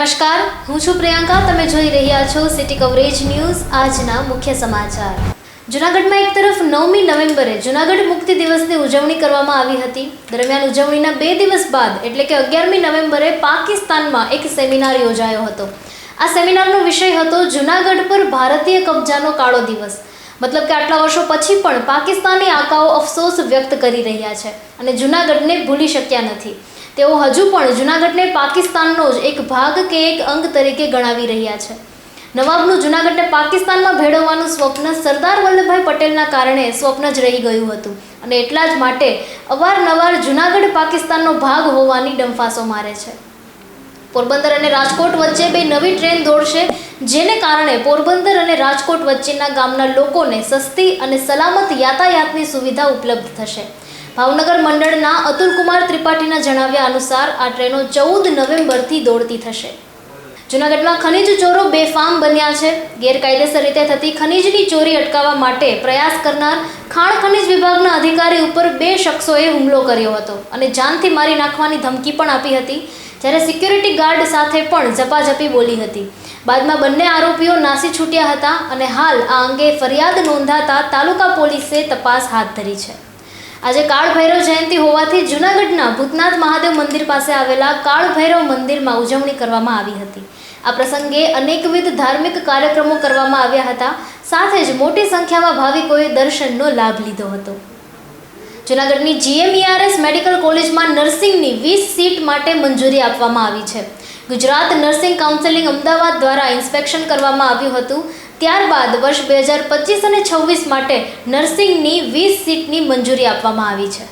હું છું પ્રિયંકા, તમે જોઈ રહ્યા છો સિટી કવરેજ ન્યૂઝ આજના મુખ્ય સમાચાર. જૂનાગઢમાં એક તરફ નવમી નવેમ્બરે જૂનાગઢ મુક્તિ દિવસની ઉજવણી કરવામાં આવી હતી. દરમિયાન ઉજવણીના બે દિવસ બાદ, એટલે કે અગિયારમી નવેમ્બરે, પાકિસ્તાનમાં એક સેમિનાર યોજાયો હતો. આ સેમિનારનો વિષય હતો જૂનાગઢ પર ભારતીય કબજાનો કાળો દિવસ. મતલબ કે આટલા વર્ષો પછી પણ પાકિસ્તાની આકાઓ અફસોસ વ્યક્ત કરી રહ્યા છે અને જૂનાગઢને ભૂલી શક્યા નથી. તેઓ હજુ પણ જૂનાગઢને પાકિસ્તાનનો જ એક ભાગ કે એક અંગ તરીકે ગણાવી રહ્યા છે. નવાબનું જૂનાગઢને પાકિસ્તાનમાં ભેળવવાનું સ્વપ્ન સરદાર વલ્લભભાઈ પટેલના કારણે સ્વપ્ન જ રહી ગયું હતું અને એટલા જ માટે અવારનવાર જૂનાગઢ પાકિસ્તાનનો ભાગ હોવાની ડંફાસો મારે છે. પોરબંદર અને રાજકોટ વચ્ચે બે નવી ટ્રેન દોડશે, જેને કારણે પોરબંદર અને રાજકોટ વચ્ચેના ગામના લોકોને સસ્તી અને સલામત યાતાયાતની સુવિધા ઉપલબ્ધ થશે. ભાવનગર મંડળના અતુલકુમાર ત્રિપાઠીના જણાવ્યા અનુસાર આ ટ્રેનો ચૌદ નવેમ્બરથી દોડતી થશે. જૂનાગઢમાં ખનીજ ચોરો બેફામ બન્યા છે. ગેરકાયદેસર રીતે થતી ખનીજની ચોરી અટકાવવા માટે પ્રયાસ કરનાર ખાણ ખનીજ વિભાગના અધિકારી ઉપર બે શખ્સોએ હુમલો કર્યો હતો અને જાનથી મારી નાખવાની ધમકી પણ આપી હતી, જ્યારે સિક્યુરિટી ગાર્ડ સાથે પણ ઝપાઝપી બોલી હતી. બાદમાં બંને આરોપીઓ નાસી છૂટ્યા હતા અને હાલ આ અંગે ફરિયાદ નોંધાતા તાલુકા પોલીસે તપાસ હાથ ધરી છે. આજે કાળ ભૈરવ જયંતિ હોવાથી જૂનાગઢના ભૂતનાથ મહાદેવ મંદિર પાસે આવેલા કાળ ભૈરવ મંદિરમાં ઉજવણી કરવામાં આવી હતી. આ પ્રસંગે અનેકવિધ ધાર્મિક કાર્યક્રમો કરવામાં આવ્યા હતા. સાથે જ મોટી સંખ્યામાં ભાવિકોએ દર્શનનો લાભ લીધો હતો. જૂનાગઢની જીએમઈઆરએસ મેડિકલ કોલેજમાં નર્સિંગની વીસ સીટ માટે મંજૂરી આપવામાં આવી છે. ગુજરાત નર્સિંગ કાઉન્સિલિંગ અમદાવાદ દ્વારા ઇન્સ્પેક્શન કરવામાં આવ્યું હતું. ત્યારબાદ વર્ષ બે હજાર પચીસ અને છવ્વીસ માટે નર્સિંગની વીસ સીટની મંજૂરી આપવામાં આવી છે.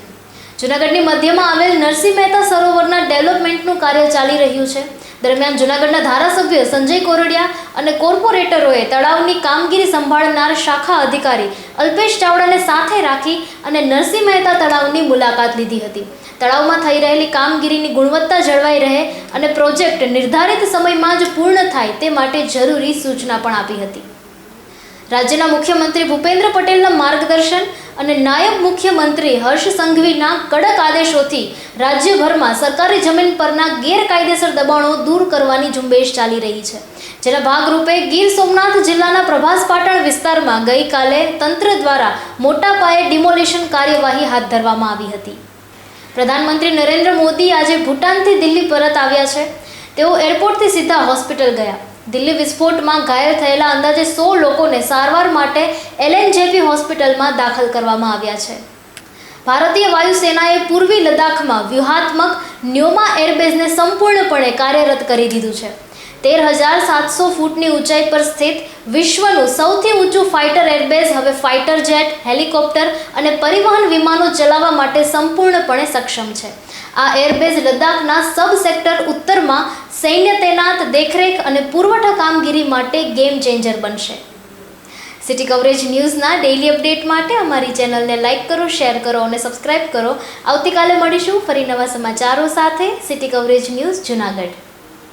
જૂનાગઢની મધ્યમાં આવેલ નરસિંહ મહેતા સરોવરના ડેવલપમેન્ટનું કાર્ય ચાલી રહ્યું છે. દરમિયાન જૂનાગઢના ધારાસભ્ય સંજય કોરડિયા અને કોર્પોરેટરોએ તળાવની કામગીરી સંભાળનાર શાખા અધિકારી અલ્પેશ ચાવડાને સાથે રાખી અને નરસિંહ મહેતા તળાવની મુલાકાત લીધી હતી. તળાવમાં થઈ રહેલી કામગીરીની ગુણવત્તા જળવાઈ રહે અને પ્રોજેક્ટ નિર્ધારિત સમયમાં જ પૂર્ણ થાય તે માટે જરૂરી સૂચના પણ આપી હતી. રાજ્યના મુખ્યમંત્રી ભૂપેન્દ્ર પટેલના માર્ગદર્શન અને નાયબ મુખ્યમંત્રી હર્ષ સંઘવીના કડક આદેશોથી રાજ્યભરમાં સરકારી જમીન પરના ગેરકાયદેસર દબાણો દૂર કરવાની ઝુંબેશ ચાલી રહી છે. જેના ભાગરૂપે ગીર સોમનાથ જિલ્લાના પ્રભાસ પાટણ વિસ્તારમાં ગઈકાલે તંત્ર દ્વારા મોટા પાયે ડિમોલિશન કાર્યવાહી હાથ ધરવામાં આવી હતી. પ્રધાનમંત્રી નરેન્દ્ર મોદી આજે ભૂટાનથી દિલ્હી પરત આવ્યા છે. તેઓ એરપોર્ટથી સીધા હોસ્પિટલ ગયા. દિલ્હી વિસ્ફોટમાં ઘાયલ થયેલા અંદાજે સો લોકોને સારવાર માટે એલએનજેપી હોસ્પિટલમાં દાખલ કરવામાં આવ્યા છે. ભારતીય વાયુસેનાએ પૂર્વી લદ્દાખમાં વ્યૂહાત્મક ન્યોમા એરબેઝને સંપૂર્ણપણે કાર્યરત કરી દીધું છે. તેર હજાર સાતસો ફૂટની ઊંચાઈ પર સ્થિત વિશ્વનું સૌથી ઊંચું ફાઇટર એરબેઝ હવે ફાઇટર જેટ, હેલિકોપ્ટર અને પરિવહન વિમાનો ચલાવવા માટે સંપૂર્ણપણે સક્ષમ છે. આ એરબેઝ લદ્દાખના સબ સેક્ટર ઉત્તરમાં સૈન્ય તૈનાત દેખરેખ અને પુરવઠા કામગીરી માટે ગેમ ચેન્જર બનશે. સિટી કવરેજ ન્યૂઝના ડેઇલી અપડેટ માટે અમારી ચેનલને લાઇક કરો શેર કરો અને સબસ્ક્રાઇબ કરો. આવતીકાલે મળીશું ફરી નવા સમાચારો સાથે. City Coverage News Junagadh.